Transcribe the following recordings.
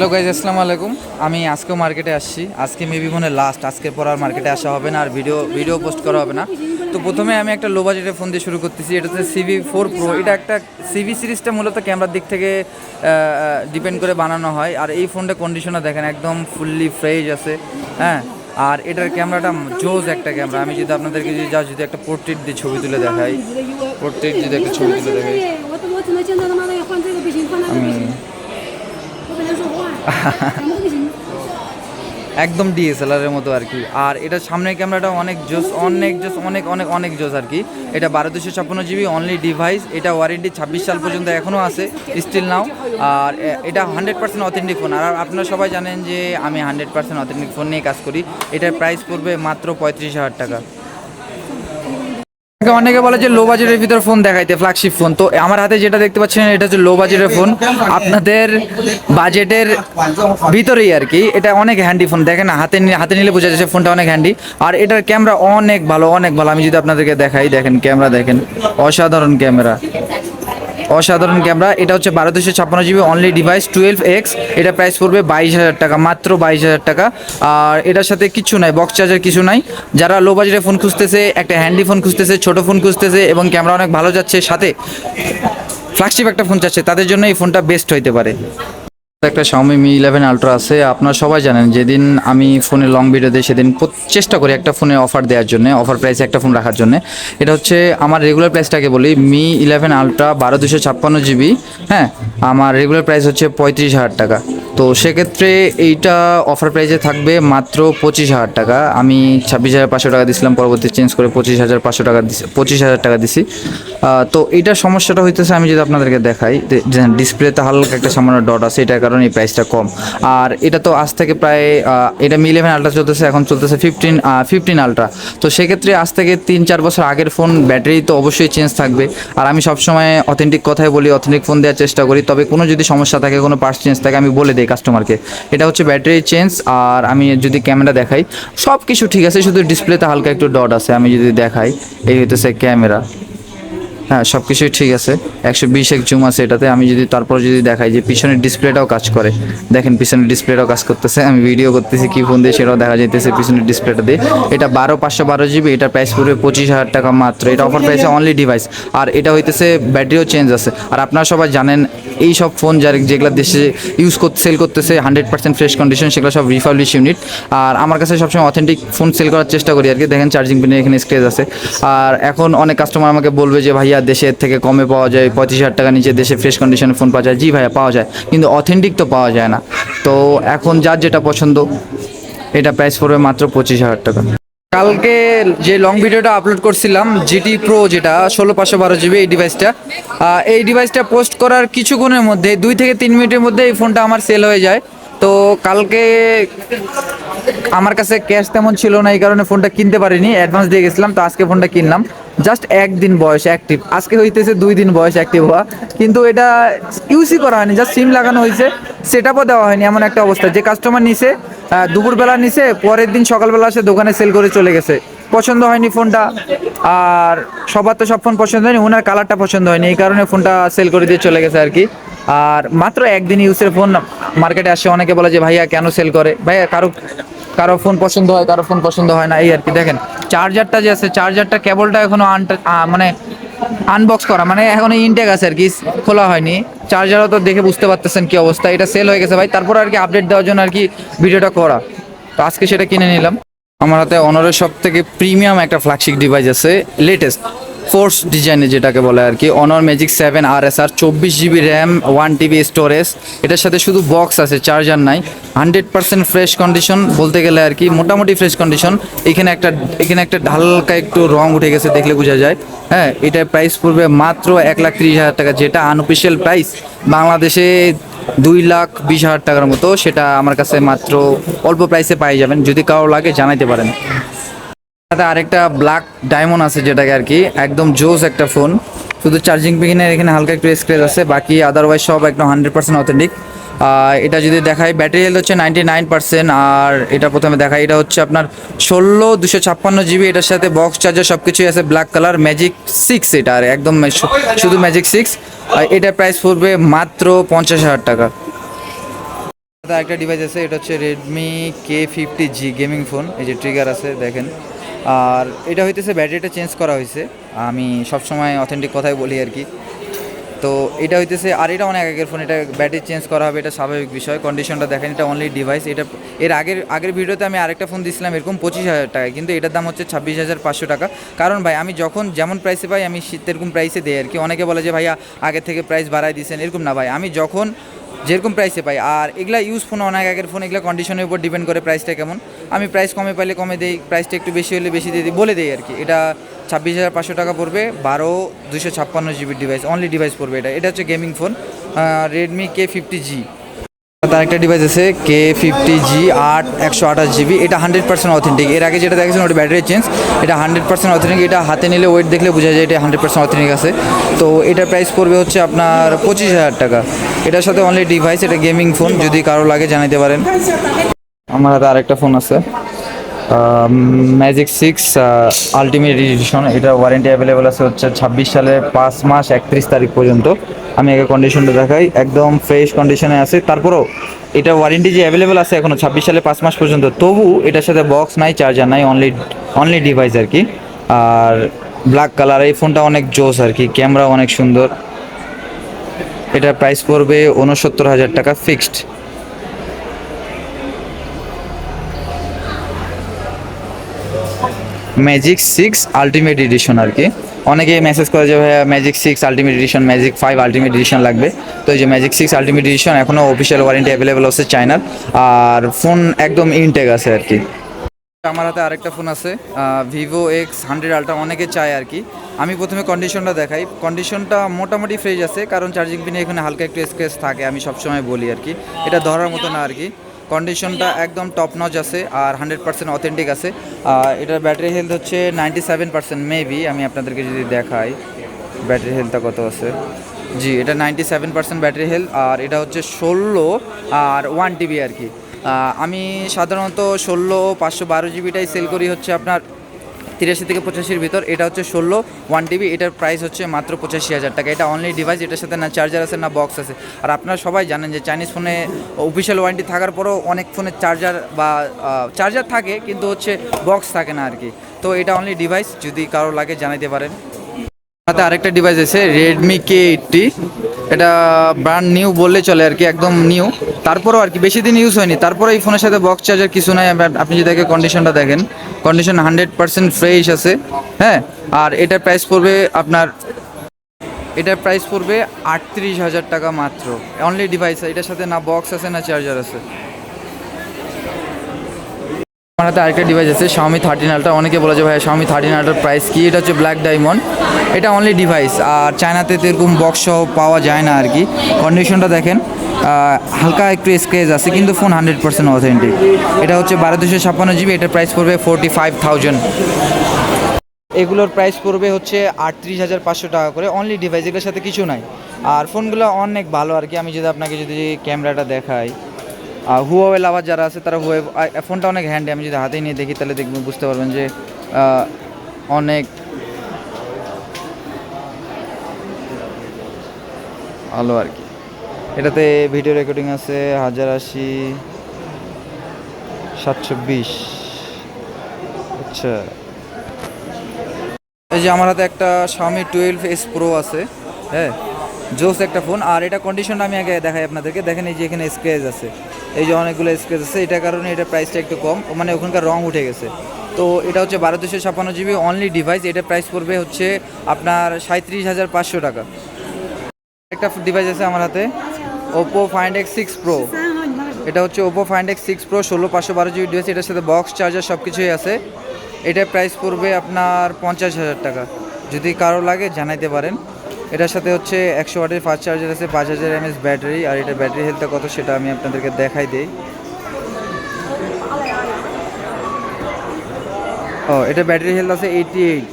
Hello guys আসসালামু আলাইকুম আমি আজকেও মার্কেটে আসছি আজকে মেবি মনে লাস্ট আজকে পর আর মার্কেটে আসা হবে না আর ভিডিও ভিডিও পোস্ট করা হবে না তো প্রথমে আমি একটা লো বাজেটের ফোন দিয়ে শুরু করতেছি এটা হচ্ছে সিভি ফোর প্রো এটা একটা সিভি সিরিজটা মূলত ক্যামেরার দিক থেকে ডিপেন্ড করে বানানো হয় আর এই ফোনটা কন্ডিশনার দেখেন একদম ফুললি ফ্রেশ আছে হ্যাঁ আর এটার ক্যামেরাটা জোজ একটা ক্যামেরা আমি যদি আপনাদেরকে যদি যা যদি একটা পোর্ট্রেট দিয়ে ছবি তুলে দেখাই পোর্ট্রেট যদি একটা ছবি তুলে দেখাই একদম ডিএসএলআর এর মতো আর কি। আর এটা সামনের ক্যামেরাটা অনেক জোস অনেক জোস, অনেক অনেক অনেক জোস আর কি। এটা বারো দুশো ছাপ্পান্ন জিবি অনলি ডিভাইস এটা ওয়ারেন্টি ছাব্বিশ সাল পর্যন্ত এখনও আছে স্টিল নাও আর এটা হান্ড্রেড পার্সেন্ট অথেন্টিক ফোন আর আপনারা সবাই জানেন যে আমি হান্ড্রেড পার্সেন্ট অথেন্টিক ফোন নিয়ে কাজ করি। এটার প্রাইস পড়বে মাত্র পঁয়ত্রিশ হাজার টাকা। অনেকে বলে যে লো বাজেটের ভিতরে ফোন দেখাইতে ফ্ল্যাগশিপ ফোন তো আমার হাতে যেটা দেখতে পাচ্ছেন, এটা হচ্ছে লো বাজেটের ফোন আপনাদের বাজেটের ভিতরেই আর কি, এটা অনেক হ্যান্ডি ফোন দেখেন হাতে হাতে নিলে বোঝা যাচ্ছে ফোনটা অনেক হ্যান্ডি আর এটার ক্যামেরা অনেক ভালো অনেক ভালো। আমি যদি আপনাদেরকে দেখাই, দেখেন ক্যামেরা দেখেন। অসাধারণ ক্যামেরা অসাধারণ ক্যামেরা। এটা হচ্ছে বারো দুশো ছাপ্পান্ন GB only device twelve X এটা প্রাইস পড়বে বাইশ হাজার টাকা, মাত্র বাইশ হাজার টাকা। আর এটার সাথে কিছু নাই বক্স চার্জার কিছু নাই। যারা লো বাজেটে ফোন খুঁজতেছে, একটা হ্যান্ডি ফোন খুঁজতেছে, ছোট ফোন খুঁজতেছে এবং ক্যামেরা অনেক ভালো যাচ্ছে, সাথে ফ্ল্যাগশিপ একটা ফোন চাচ্ছে, তাদের জন্য এই ফোনটা বেস্ট হইতে পারে। একটা Xiaomi Mi 11 Ultra আছে। আপনারা সবাই জানেন, যেদিন আমি ফোনে লং ভিডিও দিই, সেদিন চেষ্টা করি একটা ফোনে অফার দেওয়ার জন্য অফার প্রাইসে একটা ফোন রাখার জন্য। এটা হচ্ছে আমার রেগুলার প্রাইসটাকে বলি মি ইলেভেন আলট্রা বারো দুশো ছাপ্পান্ন জিবি হ্যাঁ? আমার রেগুলার প্রাইস হচ্ছে পঁয়ত্রিশ হাজার টাকা। তো সেক্ষেত্রে এইটা অফার প্রাইসে থাকবে মাত্র পঁচিশ হাজার টাকা। আমি ছাব্বিশ হাজার পাঁচশো টাকা দিছিলাম, পরবর্তী চেঞ্জ করে পঁচিশ হাজার পাঁচশো টাকা দিছি, পঁচিশ হাজার টাকা দিছি। তো এইটার সমস্যাটা হইতেছে, আমি যদি আপনাদেরকে দেখাই ডিসপ্লেতে হালকা একটা সামান্য ডট আছে, এটার কারণে এই প্রাইসটা কম। আর এটা তো আজ থেকে প্রায় এটা মি ইলেভেন আলট্রা চলতেছে, এখন চলতেছে ফিফটিন ফিফটিন আলট্রা তো সেক্ষেত্রে আজ থেকে তিন চার বছর আগের ফোন ব্যাটারি তো অবশ্যই চেঞ্জ থাকবে। আর আমি সবসময় অথেন্টিক কথাই বলি অথেন্টিক ফোন দেওয়ার চেষ্টা করি, তবে কোনো যদি সমস্যা থাকে, কোনো পার্টস চেঞ্জ থাকে, আমি বলে দিই কাস্টমারকে এটা হচ্ছে ব্যাটারি চেঞ্জ, আর আমি যদি ক্যামেরা দেখাই সব কিছু ঠিক আছে, শুধু ডিসপ্লেতে হালকা একটু ডট আছে, আমি যদি দেখাই, এই হইতেছে ক্যামেরা। হ্যাঁ সব কিছুই ঠিক আছে। একশো বিশ এক জুম আছে এটাতে। আমি যদি তারপর যদি দেখাই যে পিছনের ডিসপ্লেটাও কাজ করে। দেখেন পিছনের ডিসপ্লেটাও কাজ করতেছে। আমি ভিডিও করতেছি কি ফোন দিয়ে সেটাও দেখা যাইতেছে পিছনের ডিসপ্লেটা দিয়ে। এটা বারো পাঁচশো বারো জিবি এটার প্রাইস পড়বে পঁচিশ হাজার টাকা মাত্র। এটা অফার প্রাইসে অনলি ডিভাইস আর এটা হইতেছে ব্যাটারিও চেঞ্জ আছে। আর আপনারা সবাই জানেন, এই সব ফোন যার যেগুলো দেশে ইউজ করতে সেল করতেছে হান্ড্রেড পার্সেন্ট ফ্রেশ কন্ডিশন সেগুলো সব রিফাবলিশ ইউনিট আর আমার কাছে সবসময় অথেন্টিক ফোন সেল করার চেষ্টা করি আর কি। দেখেন চার্জিং পিনে এখানে স্ক্রেচ আছে। আর এখন অনেক কাস্টমার আমাকে বলবে যে, ভাইয়া দেশের থেকে কমে পাওয়া যায় পঁয়ত্রিশ হাজার টাকা নিচে দেশে ফ্রেশ কন্ডিশনে ফোন পাওয়া যায়, জি ভাইয়া পাওয়া যায়, কিন্তু অথেন্টিক তো পাওয়া যায় না। তো এখন যার যেটা পছন্দ, এটা প্রাইস পড়বে মাত্র পঁচিশ হাজার টাকা। কালকে যে লং ভিডিওটা আপলোড করছিলাম জিটি প্রো যেটা, ষোলো পাঁচশো বারো জিবি এই ডিভাইসটা এই ডিভাইসটা পোস্ট করার কিছুক্ষণের মধ্যে, দুই থেকে তিন মিনিটের মধ্যে এই ফোনটা আমার সেল হয়ে যায়। তো কালকে আমার কাছে ক্যাশ তেমন ছিল না, এই কারণে ফোনটা কিনতে পারিনি অ্যাডভান্স দিয়ে গেছিলাম, তো আজকে ফোনটা কিনলাম। জাস্ট একদিন বয়স অ্যাক্টিভ আজকে হইতেছে দুই দিন বয়স অ্যাক্টিভ হওয়া। কিন্তু এটা ইউজই করা হয়নি জাস্ট সিম লাগানো হয়েছে সেটআপও দেওয়া হয়নি, এমন একটা অবস্থা। যে কাস্টমার নিছে দুপুরবেলা নিছে, পরের দিন সকালবেলা এসে দোকানে সেল করে চলে গেছে। পছন্দ হয়নি ফোনটা, আর সবার তো সব ফোন পছন্দ হয়নি ওনার কালারটা পছন্দ হয়নি, এই কারণে ফোনটা সেল করে দিয়ে চলে গেছে আর কি। আর মাত্র একদিন ইউজের ফোন মার্কেটে আসে, অনেকে বলে যে, ভাইয়া, কেন সেল করে? ভাইয়া, কারও কারও ফোন পছন্দ হয়, কারও ফোন পছন্দ হয় না, এই আর কি। দেখেন চার্জারটা যে আছে চার্জারটা কেবলটা এখনও মানে আনবক্স করা মানে এখন ইনটেক আছে আর কি খোলা হয়নি। চার্জারও তো দেখে বুঝতে পারতেছেন কি অবস্থা, এটা সেল হয়ে গেছে ভাই। তারপর আর কি আপডেট দেওয়ার জন্য আর কি ভিডিওটা করা। তো আজকে সেটা কিনে নিলাম। আমার হাতে অনারের সব থেকে প্রিমিয়াম একটা ফ্ল্যাগশিপ ডিভাইস আছে লেটেস্ট ফোর্স ডিজাইনে যেটাকে বলে আর কি Honor magic seven R S R চব্বিশ GB RAM one TB storage এটার সাথে শুধু বক্স আছে চার্জার নাই। হান্ড্রেড পার্সেন্ট ফ্রেশ কন্ডিশন বলতে গেলে আর কি, মোটামুটি ফ্রেশ কন্ডিশন এখানে একটা এখানে একটা হালকা একটু রং উঠে গেছে দেখলে বোঝা যায়। হ্যাঁ এটার প্রাইস পড়বে মাত্র এক লাখ তিরিশ হাজার টাকা, যেটা আনঅফিসিয়াল প্রাইস বাংলাদেশে দুই লাখ বিশ হাজার টাকার মতো, সেটা আমার কাছে মাত্র অল্প প্রাইসে পাই যাবেন, যদি কারও লাগে জানাইতে পারেন। সাথে আরেকটা ব্ল্যাক ডায়মন্ড আছে যেটাকে আর কি, একদম জোস একটা ফোন শুধু চার্জিং পিনের এখানে হালকা একটু স্ক্রেচ আছে, বাকি আদারওয়াইজ সব একদম হান্ড্রেড পার্সেন্ট অথেন্টিক এটা যদি দেখাই ব্যাটারি হেলথ হচ্ছে নাইনটি নাইন পার্সেন্ট আর এটা প্রথমে দেখাই, এটা হচ্ছে আপনার ষোলো দুশো ছাপ্পান্ন জিবি এটার সাথে বক্স চার্জার সব কিছুই আছে ব্ল্যাক কালার ম্যাজিক সিক্স এটা, আর একদম শুধু ম্যাজিক সিক্স আর এটার প্রাইস পড়বে মাত্র পঞ্চাশ হাজার টাকা। একটা ডিভাইস আছে, এটা হচ্ছে Redmi K fifty G gaming phone এই যে ট্রিগার আছে, দেখেন। আর এটা হইতেছে ব্যাটারিটা চেঞ্জ করা হয়েছে আমি সবসময় অথেন্টিক কথাই বলি আর কি। তো এটা হইতেছে, আর এটা অনেক আগের ফোন এটা ব্যাটারি চেঞ্জ করা হবে, এটা স্বাভাবিক বিষয়। কন্ডিশনটা দেখেন, এটা অনলি ডিভাইস এটা এর আগের আগের ভিডিওতে আমি আরেকটা ফোন দিয়েছিলাম এরকম পঁচিশ হাজার টাকায় কিন্তু এটার দাম হচ্ছে ছাব্বিশ হাজার পাঁচশো টাকা। কারণ ভাই, আমি যখন যেমন প্রাইসে পাই, আমি সেরকম প্রাইসে দিই আর কি। অনেকে বলে যে, ভাইয়া, আগের থেকে প্রাইস বাড়াই দিয়েছেন এরকম না ভাই। আমি যখন যেরকম প্রাইসে পাই। আর এগুলা ইউজ ফোন অনেক আগের ফোন এগুলা কন্ডিশনের উপর ডিপেন্ড করে প্রাইসটা কেমন। আমি প্রাইস কমে পাইলে কমে দেই প্রাইসটা একটু বেশি হলে বেশি দিয়ে দিই, বলে দেই আর কি। এটা ছাব্বিশ হাজার পাঁচশো টাকা পড়বে, বারো দুশো ছাপ্পান্ন জিবির ডিভাইস অনলি ডিভাইস পড়বে এটা। এটা হচ্ছে gaming phone Redmi K fifty G তার একটা ডিভাইস আছে কে ফিফটি জি আট, একশো আঠাশ জিবি এটা হান্ড্রেড পার্সেন্ট অথেন্টিক এর আগে যেটা দেখেছেন, ওটা ব্যাটারি চেঞ্জ এটা হান্ড্রেড পার্সেন্ট অথেন্টিক এটা হাতে নিলে ওয়েট দেখলে বোঝা যায় এটা হান্ড্রেড পার্সেন্ট অথেন্টিক আছে। তো এটার প্রাইস পড়বে হচ্ছে আপনার পঁচিশ হাজার টাকা। এটার সাথে অনলি ডিভাইস এটা গেমিং ফোন যদি কারও লাগে জানাতে পারেন। আমার হাতে আরেকটা ফোন আছে। ম্যাজিক সিক্স আলটিমেট এডিশন এটা ওয়ারেন্টি অ্যাভেলেবেল আছে হচ্ছে ছাব্বিশ সালের পাঁচ মাস একত্রিশ তারিখ পর্যন্ত। আমি আগে কন্ডিশনটা দেখাই। একদম ফ্রেশ কন্ডিশনে আছে। তারপরও এটা ওয়ারেন্টি যে অ্যাভেলেবেল আছে এখনও ছাব্বিশ সালে পাঁচ মাস পর্যন্ত, তবু এটার সাথে বক্স নাই চার্জার নাই অনলি অনলি ডিভাইস আর কি। আর ব্ল্যাক কালার এই ফোনটা অনেক জোস আর কি। ক্যামেরা অনেক সুন্দর। এটার প্রাইস পড়বে উনসত্তর হাজার টাকা fixed magic six ultimate edition আর কি। অনেকে মেসেজ করে যে, ভাইয়া magic six ultimate edition magic five ultimate edition লাগবে। তো এই যে ম্যাজিক সিক্স আলটিমেট এডিশন এখনও অফিসিয়াল ওয়ারেন্টি অ্যাভেলেবেল আছে চায়নার আর ফোন একদম ইনটেক আছে আর কি। আমার হাতে আরেকটা ফোন আছে ভিভো এক্স হান্ড্রেড আলট্রা অনেকে চায় আর কি। আমি প্রথমে কন্ডিশনটা দেখাই। কন্ডিশনটা মোটামুটি ফ্রেশ আছে, কারণ চার্জিং পিনে এখানে হালকা একটু স্ক্রেচ থাকে, আমি সবসময় বলি আর কি। এটা ধরার মতো না আর কি। কন্ডিশনটা একদম টপ নজ আছে আর হান্ড্রেড পার্সেন্ট অথেন্টিক আছে। আর এটার ব্যাটারি হেলথ হচ্ছে নাইনটি সেভেন পার্সেন্ট মেবি আমি আপনাদেরকে যদি দেখাই ব্যাটারি হেলথটা কত আছে? জি এটা ninety seven percent battery health আর এটা হচ্ছে ষোলো আর ওয়ান টিবি আর কি। আমি সাধারণত ষোলো পাঁচশো বারো জিবিটাই সেল করি হচ্ছে আপনার তিরাশি থেকে পঁচাশির ভিতর, এটা হচ্ছে ষোলো ওয়ান টিবি এটার প্রাইস হচ্ছে মাত্র পঁচাশি হাজার টাকা। এটা অনলি ডিভাইস এটার সাথে না চার্জার আছে, না বক্স আছে। আর আপনারা সবাই জানেন যে চাইনিজ ফোনে অফিসিয়াল ওয়ারেন্টি থাকার পরেও অনেক ফোনে চার্জার বা চার্জার থাকে, কিন্তু হচ্ছে বক্স থাকে না আর কি তো এটা অনলি ডিভাইস যদি কারও লাগে জানাইতে পারেন। হাতে আরেকটা ডিভাইস আছে রেডমি কে এইটটি এটা ব্র্যান্ড নিউ বললে চলে আর কি, একদম নিউ তারপরও আর কি, বেশি দিন ইউজ হয়নি। তারপরে এই ফোনের সাথে বক্স চার্জার কিছু নাই। আপ- আপনি যদি দেখে কন্ডিশনটা দেখেন কন্ডিশন হান্ড্রেড পার্সেন্ট ফ্রেশ আছে হ্যাঁ? আর এটার প্রাইস পড়বে আপনার, এটার প্রাইস পড়বে আটত্রিশ হাজার টাকা মাত্র। অনলি ডিভাইস এটার সাথে না বক্স আছে, না চার্জার আছে। আমার হাতে আরেকটা ডিভাইস আছে শাওমি থার্টিন আলট্রা অনেকে বলে যে ভাই শাওমি থার্টিন আলট্রার প্রাইস কি? এটা হচ্ছে ব্ল্যাক ডায়মন্ড এটা অনলি ডিভাইস আর চায়নাতে তো এরকম বক্স পাওয়া যায় না আর কি কন্ডিশনটা দেখেন হালকা একটু স্ক্রেচ আছে, কিন্তু ফোন হান্ড্রেড পার্সেন্ট অথেন্টিক এটা হচ্ছে বারো দুশো ছাপ্পান্ন জিবি এটার প্রাইস পড়বে ফোরটি ফাইভ থাউজেন্ড এগুলোর প্রাইস পড়বে হচ্ছে আটত্রিশ হাজার পাঁচশো টাকা করে অনলি ডিভাইস এগুলোর সাথে কিছু নাই। আর ফোনগুলো অনেক ভালো আর কি আমি যদি আপনাকে যদি ক্যামেরাটা দেখাই। আর হুয়াওয়ে লাভার যারা আছে, তারা হুয়ে ফোনটা অনেক হ্যান্ডি আমি যদি হাতে নিয়ে দেখি, তাহলে দেখবেন বুঝতে পারবেন যে অনেক ভালো আর কি। এটাতে ভিডিও রেকর্ডিং আছে হাজার আশি, সাতশো বিশ। আচ্ছা। এই যে আমার হাতে একটা স্বামী টুয়েলভ এস প্রো আছে হ্যাঁ? জোস একটা ফোন আর এটা কন্ডিশনটা আমি আগে দেখাই আপনাদেরকে। দেখেন এই যে এখানে স্ক্রেচ আছে। এই যে অনেকগুলো স্ক্রেচ আছে। এটার কারণে এটা প্রাইসটা একটু কম। মানে ওখানকার রং উঠে গেছে। তো এটা হচ্ছে বারো দুশো ছাপ্পান্ন জিবি অনলি ডিভাইস এটা প্রাইস পড়বে হচ্ছে আপনার সাঁত্রিশ হাজার পাঁচশো টাকা। একটা ডিভাইস আছে আমার হাতে Oppo find X six pro এটা হচ্ছে Oppo find X six pro ষোলো পাঁচশো বারো জিবি ডিভাইস এটার সাথে বক্স চার্জার সব কিছুই আছে। এটার প্রাইস পড়বে আপনার পঞ্চাশ হাজার টাকা। যদি কারও লাগে জানাইতে পারেন। এটার সাথে হচ্ছে একশো ওয়াটের ফাস্ট চার্জার আছে, পাঁচ হাজার এমএস ব্যাটারি আর এটা ব্যাটারি হেলথটা কত সেটা আমি আপনাদেরকে দেখাই দিই। ও, এটা ব্যাটারি হেলথ আছে এইটি এইট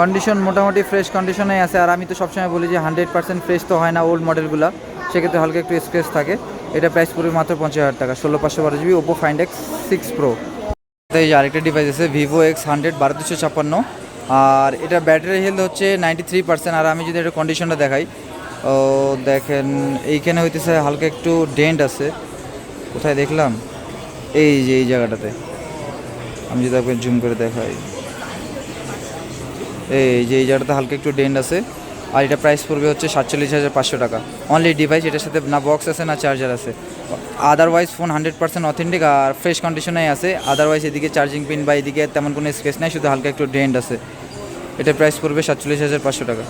কন্ডিশন মোটামুটি ফ্রেশ কন্ডিশনে আছে। আর আমি তো সবসময় বলি যে হান্ড্রেড পার্সেন্ট ফ্রেশ তো হয় না ওল্ড মডেলগুলো সেক্ষেত্রে হালকা একটু স্ক্রেচ থাকে। এটা প্রাইস পড়বে মাত্র পঞ্চাশ হাজার টাকা। ষোলো পাঁচশো বারো GB Oppo find X six pro এই যে আরেকটা ডিভাইস আছে ভিভো এক্স হান্ড্রেড বারো দুশো ছাপ্পান্ন। আর এটা ব্যাটারি হেলথ হচ্ছে নাইনটি থ্রি পার্সেন্ট আর আমি যদি এটা কন্ডিশনটা দেখাই, ও দেখেন, এইখানে হইতেছে হালকা একটু ডেন্ট আছে। কোথায় দেখলাম? এই যে, এই জায়গাটাতে। আমি যদি আপনাকে জুম করে দেখাই। এই যে, এই জায়গাটাতে হালকা একটু ডেন্ট আছে। আর এটা প্রাইস পড়বে হচ্ছে সাতচল্লিশ হাজার পাঁচশো টাকা। অনলি ডিভাইস এটার সাথে না বক্স আছে, না চার্জার আছে। Otherwise phone hundred percent authentic আর ফ্রেশ কন্ডিশনেই আছে। আদারওয়াইজ এদিকে চার্জিং পিন বা এদিকে তেমন কোনো স্কেচ নাই, শুধু হালকা একটু ডেন্ট আছে। এটা প্রাইস পড়বে সাতচল্লিশ হাজার পাঁচশো টাকা।